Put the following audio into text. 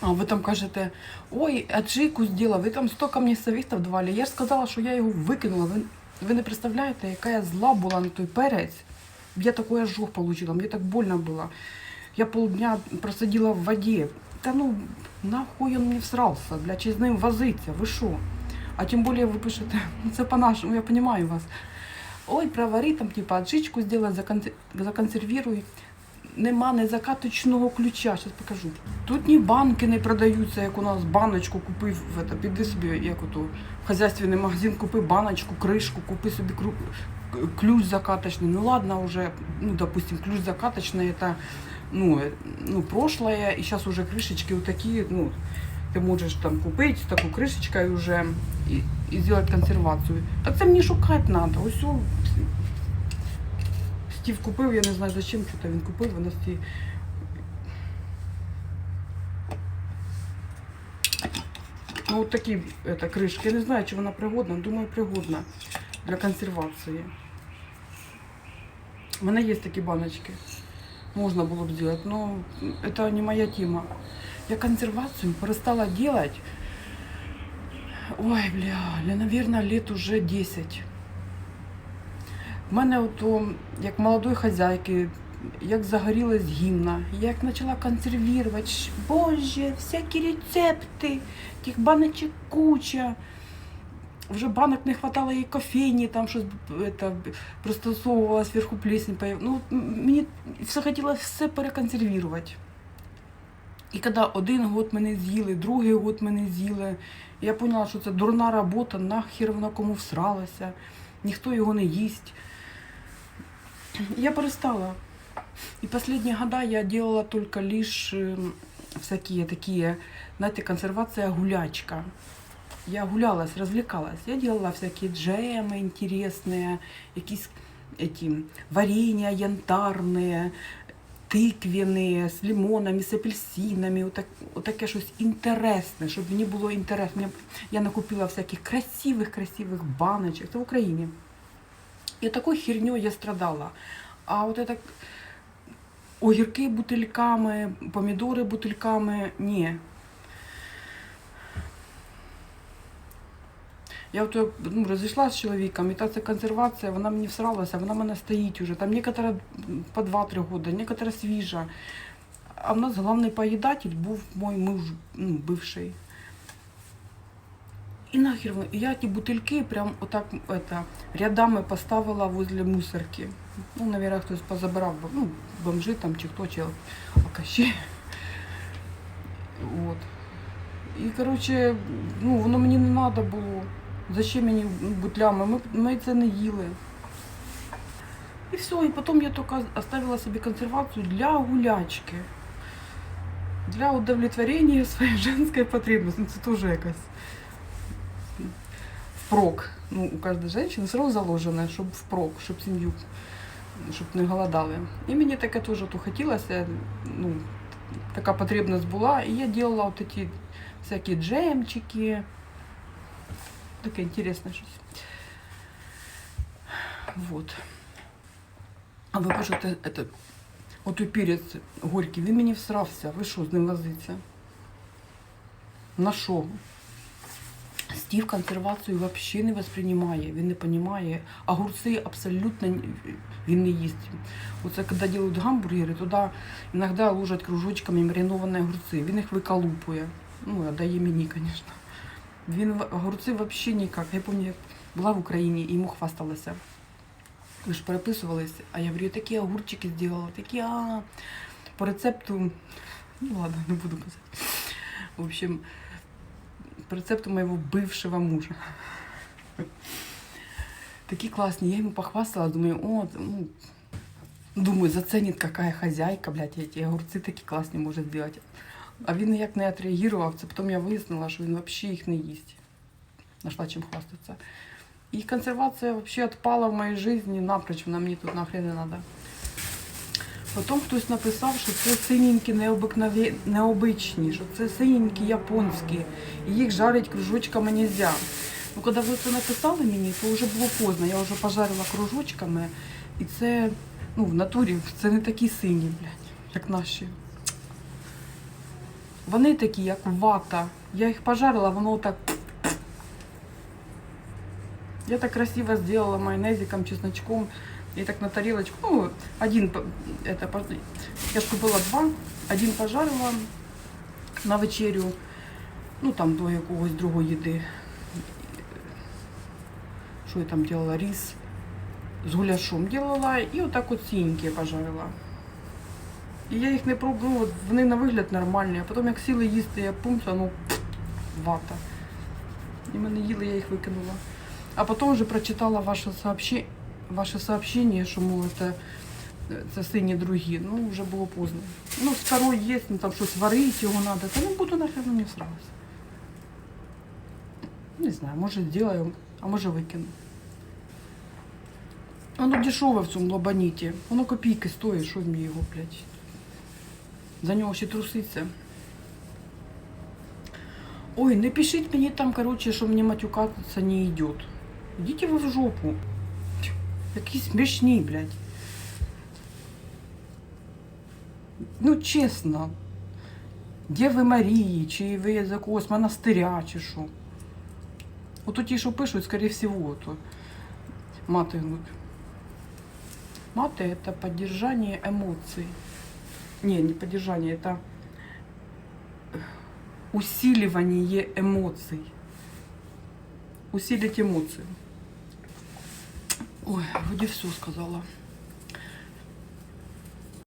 А ви там кажете, ой, аджику зробила, ви там стільки мені советів давали. Я ж сказала, що я його викинула. Ви, ви не представляєте, яка я зла була на той перець. Я такой ожог получила, мне так больно было. Я полдня просиділа в воді. Та ну, нахуй он мені всрався, бля, чи з ним возиться, ви що? А тим більше ви пишете, ну це по-нашому, я розумію вас. Ой, провари там, типа, аджичку сделай, законсер- законсервируй Нема не закаточного ключа, зараз покажу. Тут ні банки не продаються, як у нас баночку купив, в это, піди собі, як ото, в хазяйственний магазин, купи баночку, кришку, купи собі кру- к- ключ закаточный. Ну ладно, уже, ну, допустим, ключ закаточный, это, ну, э, ну, прошлое, и сейчас уже крышечки вот такие, ну, ты можешь там купить с такой крышечкой уже и, и сделать консервацию. Так це мені шукати надо. Ось о, Стів купив, я не знаю зачем, що він купив, воно всі. Ну, от такі это, кришки. Я не знаю, чи вона пригодна, думаю, пригодна для консервації. У мене є такі баночки. Можна було б зробити, но это не моя тема. Я консервацию перестала делать. Ой, бля, наверное, лет уже 10. У мене ото, як молодої хазяйки, як загорілась гімна, я як почала консервувати, боже, всякі рецепти, тих баночок куча. Вже банок не хватало і кофейні, там щось это, пристосовувала зверху плесень. Ну, мені все хотілося все переконсервувати. І коли один год мене з'їли, другий год мене з'їли, я поняла, що це дурна робота, нахер вона кому всралася, ніхто його не їсть. Я перестала. И последние года я делала только лишь эм, всякие такие, знаете, консервация гулячка. Я гулялась, развлекалась. Я делала всякие джемы интересные, якісь эти варенья янтарные, тиквяні, з лимонами, з апельсинами, отак, отаке щось інтересне, щоб мені було інтересно. Я, я накупила всяких красивих, красивих баночок. Це в Україні. І такою херньою я страдала. А от это огірки бутильками, помідори бутильками, ні. Я от ну, розійшлася з чоловіком, і та ця консервація, вона мені всралася, вона в мене стоїть уже. Там некотора по 2-3 роки, некотора свіжа. А в нас головний поїдатель був мой муж, ну, бивший. І нахер воно. І я ті бутильки прям отак это, рядами поставила возле мусорки. Ну, наверное, хтось позабирав, бо, ну, бомжи там чи хто, чи алкаші. От. І, коротше, ну, воно мені не треба було. Зачем мені бутлями? Ми, ми це не їли. І все, і потім я тільки оставила собі консервацію для гулячки. Для удовлетворення своєї женської потребності. Ну, це теж якась впрок. Ну, у кожної жінки все одно заложено, щоб впрок, щоб сім'ю, щоб не голодали. І мені таке теж то хотілося, ну, така потребність була, і я делала вот эти всякі джемчики. Таке інтересне щось. Вот. А ви пишете, это, отой перець горький, він мені всрався. Ви що з ним возиться? На що? Стів консервацію взагалі не восприймає, він не розуміє. Огурці абсолютно він не їсть. Оце коли роблять гамбургери, туди іноді ложать кружочками мариновані огурці. Він їх виколупує. Ну, а дає мені, звісно. Він огурці взагалі ніяк. Я пам'ятаю, була в Україні і йому хвасталася. Ми ж переписувались, а я говорю, такі огурчики зробила, такі а по рецепту. Ну ладно, не буду казати. В общем, по рецепту моего бывшего мужа. Такие классные. Я ему похвастала, думаю, о, ну, думаю, заценит, какая хозяйка, блядь, эти огурцы такі класні може сделать. А він ніяк не отреагував. Це потім я вияснила, що він взагалі їх не їсть. Нашла чим хвастатися. І консервація взагалі відпала в моїй житті напроч, вона мені тут нахрен не треба. Потім хтось написав, що це синенькі необикнові... необичні, що це синенькі японські, і їх жарить кружочками нельзя. Ну, коли ви це написали мені, то вже було поздно. Я вже пожарила кружочками, і це ну, в натурі це не такі сині, блядь, як наші. Вони такі, як вата. Я їх пожарила, воно так. Я так красиво сделала майонезиком, чесночком. И так на тарелочку. Ну, один, это, я купила два. Один пожарила на вечерю. Ну, там до якогось другої їди. Що я там делала? Рис з гуляшом делала. І отак от сіньки пожарила. І я їх не пробувала, ну, вони на вигляд нормальні, а потім як сіли їсти, я пумс, а ну вата. І ми не їли, я їх викинула. А потім вже прочитала ваше сообщення, ваше сообщення, що мол, це, це сині другі. Ну, вже було поздно. Ну, второй є, ну там щось варити його треба. Та ну буду нахер мені сразу. Не знаю, може зроблю, а може викину. Воно дешеве в цьому лабаніті. Воно копійки стоїть, що мені його, блядь. За нього ще труситься. Ой, не пишіть мені там, короче, що мені матюкатися не йде. Йдіть ви в жопу. Тьфу, Які смішні, блядь. Ну, чесно. Дєви Марії, чи ви з якогось монастиря, чи що. Ото ті, що пишуть, скорее всего, то мати гнуть. Маты – это поддержание эмоций. Не, не поддержание, это усиливание эмоций. Усилить эмоции. Ой, вроде все сказала.